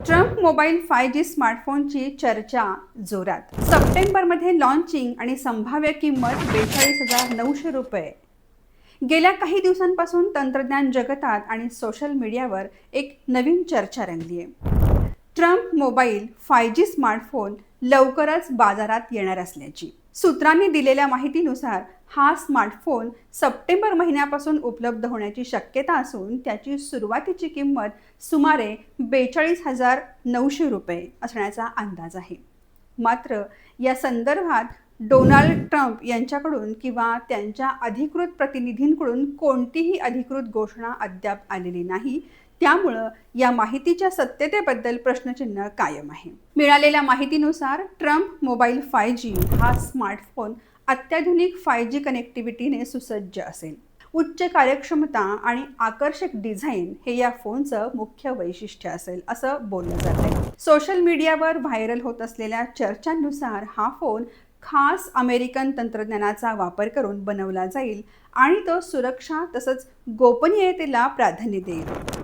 Trump mobile five G स्मार्टफोनची चर्चा जोरात. सप्टेंबरमध्ये लॉन्चिंग आणि संभाव्य किंमत बेचाळीस हजार नऊशे रुपये. गेल्या काही दिवसांपासून तंत्रज्ञान जगतात आणि सोशल मीडियावर एक नवीन चर्चा रंगली आहे Trump mobile five G smartphone लवकरच बाजारात येणार असल्याची. सूत्रांनी दिलेल्या माहितीनुसार हा स्मार्टफोन सप्टेंबर महिन्यापासून उपलब्ध होण्याची शक्यता असून त्याची सुरुवातीची किंमत सुमारे बेचाळीस हजार नऊशे रुपये असण्याचा अंदाज आहे. मात्र या संदर्भात डोनाल्ड ट्रम्प यांच्याकडून किंवा त्यांच्या अधिकृत प्रतिनिधींकडून कोणतीही अधिकृत घोषणा अद्याप आलेली नाही. त्यामुळं या माहितीच्या सत्यतेबद्दल प्रश्नचिन्ह कायम आहे. मिळालेल्या माहितीनुसार ट्रम्प मोबाईल फाय जी हा स्मार्टफोन अत्याधुनिक फाय जी कनेक्टिव्हिटीने सुसज्ज असेल. उच्च कार्यक्षमता आणि आकर्षक डिझाईन हे या फोनचं मुख्य वैशिष्ट्य असेल असं बोललं जात आहे सोशल मीडियावर व्हायरल होत असलेल्या चर्चांनुसार हा फोन खास अमेरिकन तंत्रज्ञानाचा वापर करून बनवला जाईल आणि तो सुरक्षा तसंच गोपनीयतेला प्राधान्य देईल.